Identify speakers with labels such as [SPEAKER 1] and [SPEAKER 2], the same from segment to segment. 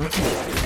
[SPEAKER 1] 응?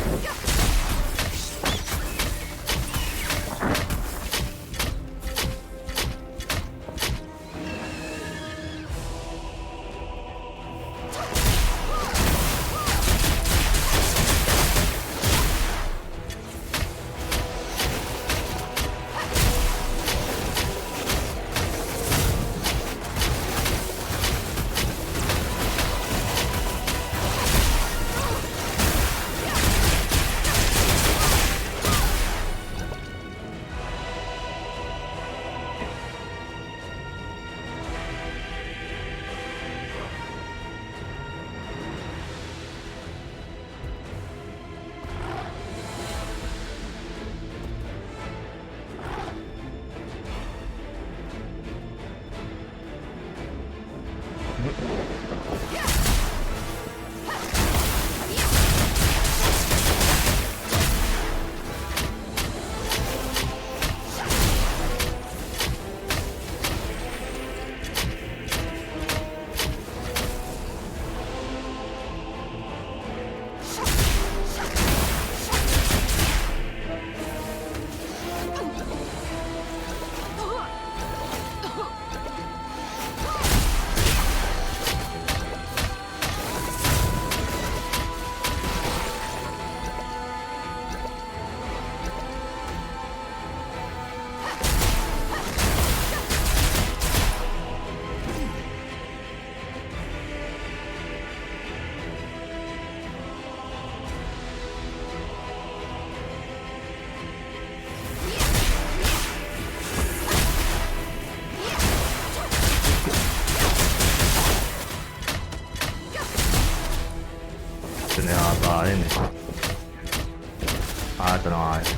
[SPEAKER 1] Ah, ito na nga eh.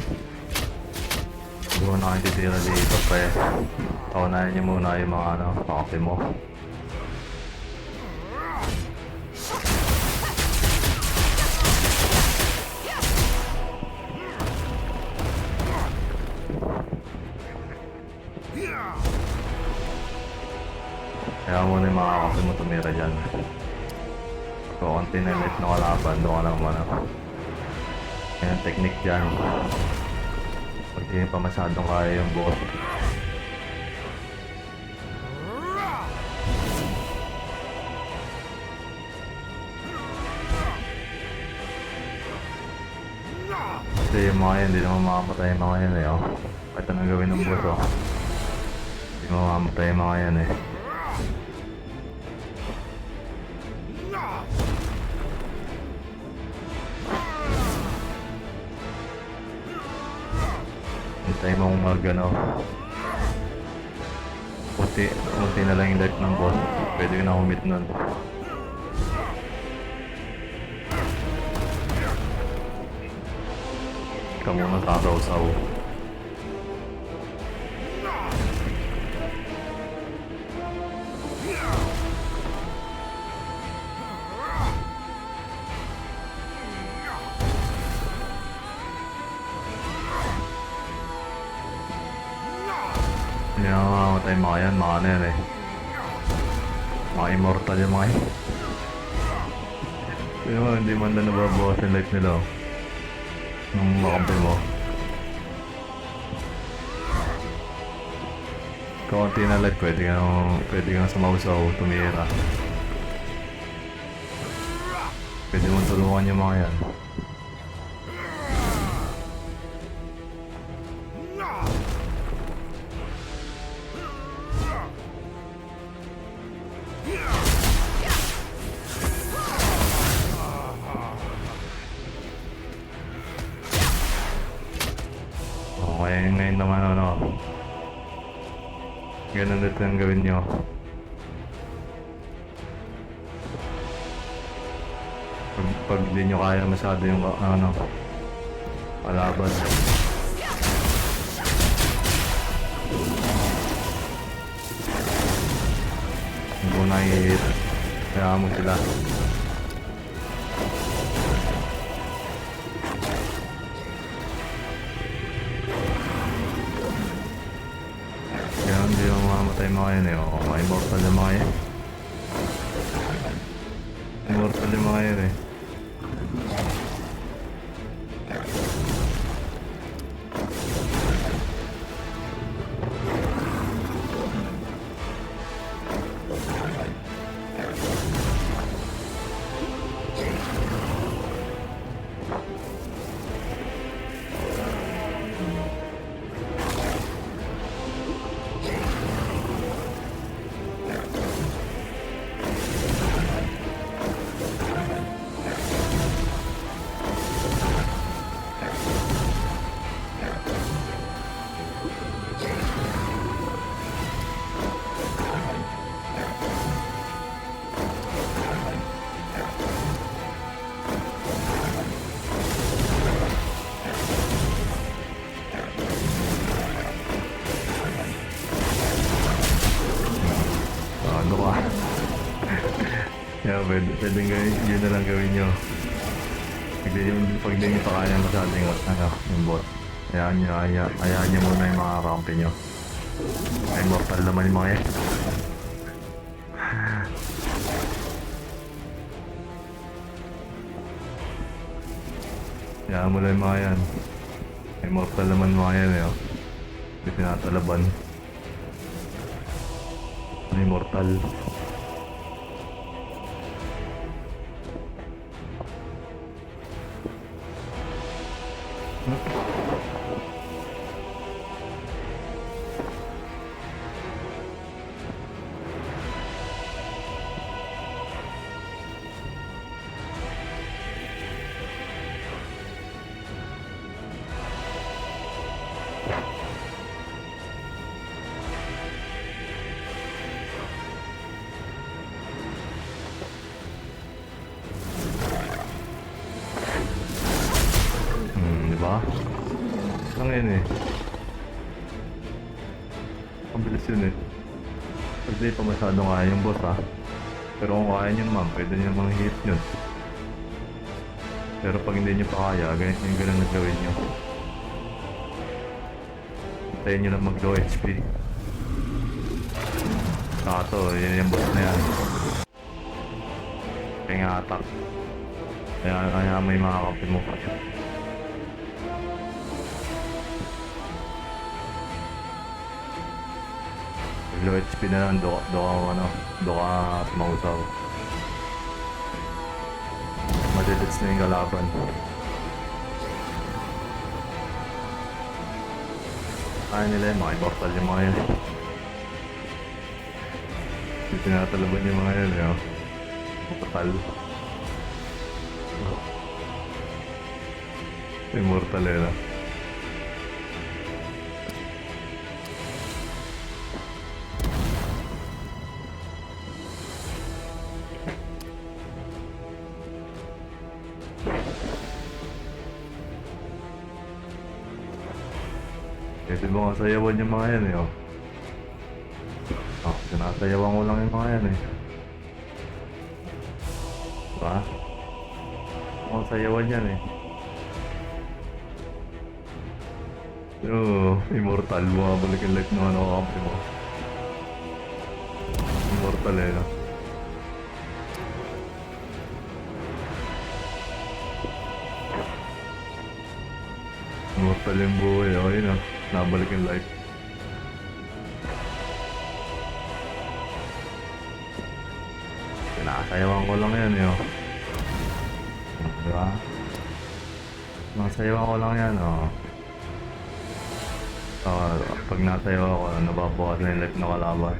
[SPEAKER 1] Hindi mo na kayo titira dito pre. Paunahin niyo muna yung mga ano, kakampi mo. Kaya muna yung mga kakampi mo tumira dyan. So, konti na lift na kalaban, doon ka lang muna. Yan ang technique dyan. Pag di pa masyadong kaya yung boss. Kasi yung mga yan, hindi naman makamatay yung mga yan eh. Oh. Kahit anong gawin ng boss oh. Hindi mamamatay yung mga yan eh. Hintay mo mag ano. Kunti, kunti na lang yung life ng boss. Pwede ka na humit nun. Ikaw muna tataw-saw. Hindi mamamatay mga yan, mga ano yan eh. Mga immortal yung mga yan. Hindi mo, hindi man na nababawas yung life nila oh. Nung makampi mo. Kaunti na life, pwede ka nang, pwede kang sumausaw, tumira. Pwede mo tulungan yung mga yan. Naman ano. Ganun dito ang gawin nyo. Pag, pag di nyo kaya masyado yung ano, palaban. Huwag mo na i-hit. Kaya mo sila. Mamamatay mga yan eh. O, mga immortal yung mga yan. Immortal yung mga yan eh. Pwede, pwede gawin, yun na lang gawin nyo. Pag di, pag di nyo pa kaya masyadong ano, yung bot. Hayaan nyo, haya, hayaan nyo muna yung mga kampi nyo. Ay, mortal naman yung mga yan. Hayaan mo lang yung mga yan. Immortal naman mga yan eh. oh. Hindi. Hmm, di ba? Ang yun eh. Ang bilis yun eh. Pag di pa masyadong kaya yung boss ha. Pero kung kaya nyo naman, pwede nyo namang hit yun. Pero pag hindi nyo pa kaya, ganyan yung ganun na gawin nyo. Hintayin nyo lang mag low HP. Saka to, yun yung boss na yan. Kaya nga attack. Kaya, kaya may mga kapi mo. Low HP na lang, do, do ka, ano, do ka mausaw. Madidits na yung kalaban. Kaya nila yung mga immortal yung mga yan. Hindi tinatalaban yung mga yan, yun. Total. Immortal eh, no? Pwede mo nga sayawan yung mga yan eh, oh. Oh, sinasayawan ko lang yung mga yan eh. Diba? Oh, sayawan yan eh. Oo, immortal. Bumabalik yung life ng ano kampi mo. Immortal eh, no? Immortal yung buhay. Oh, yun ah. Nabalik yung life. Sinasayawan ko lang yan, yo. Diba? Nasayawan ko lang yan, oh. Ah, pag nasayaw ako, nababawas na yung life na kalaban.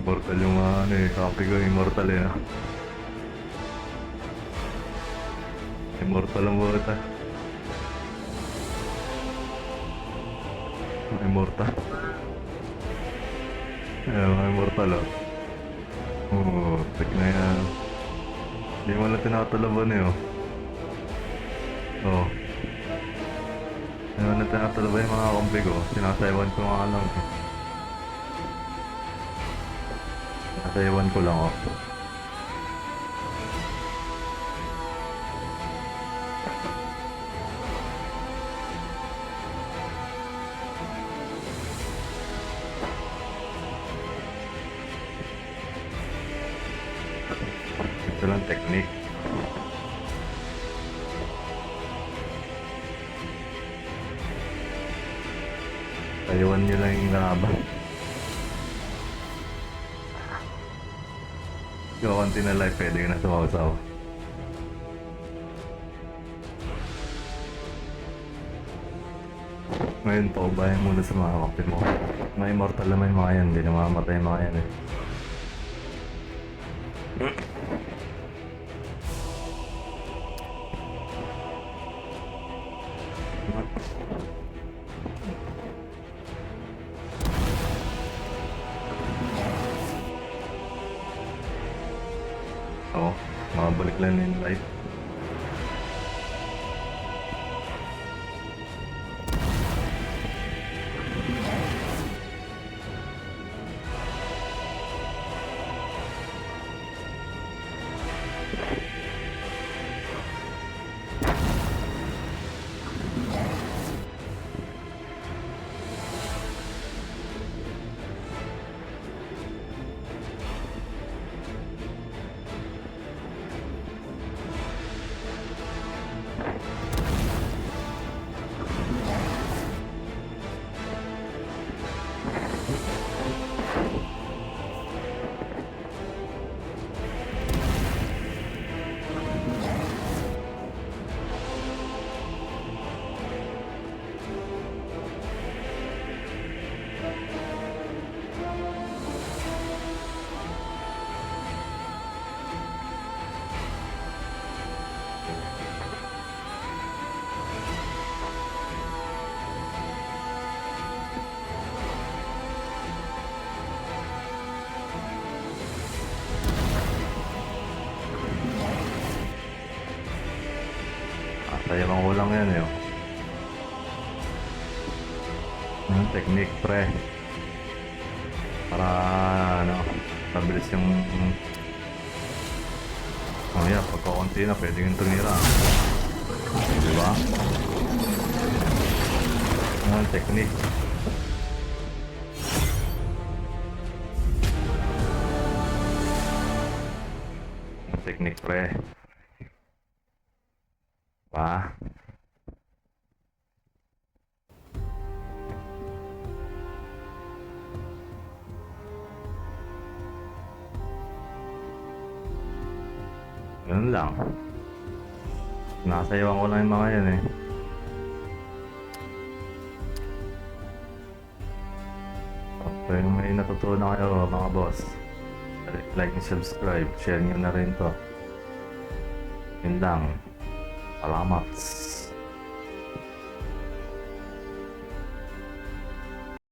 [SPEAKER 1] Immortal yung mga ano eh, kampi ko immortal eh. Immortal ang buhat ah. Mga Immortal. Ayan, mga immortal oh. Oo, tek na yan. Hindi mo lang tinatalaban eh oh. Oo. Hindi mo lang tinatalaban yung mga kampi ko. Sinasayawan ko nga lang eh. Sinasayawan ko lang oh. Tayuan nyo lang yung laban. Yung konti na life, pwede ka na sumasaw. Ngayon, paubayan muna sa mga kapit mo. Mga immortal naman yung mga yan, hindi namamatay yung mga yan eh. Oo, makabalik lang na yung life. Sayang ko lang yan eh. oh. Yung technique pre. Para ano, mabilis yung Oh yeah, pagka konti na pwede yung tumira. Di ba? Yung technique. Yung technique pre. Pa. Yun lang. Nasayawan ko lang yung mga yan eh. So yung may natutunan kayo mga boss, like and subscribe, share nyo na rin to. Yun lang. 把拉嘛。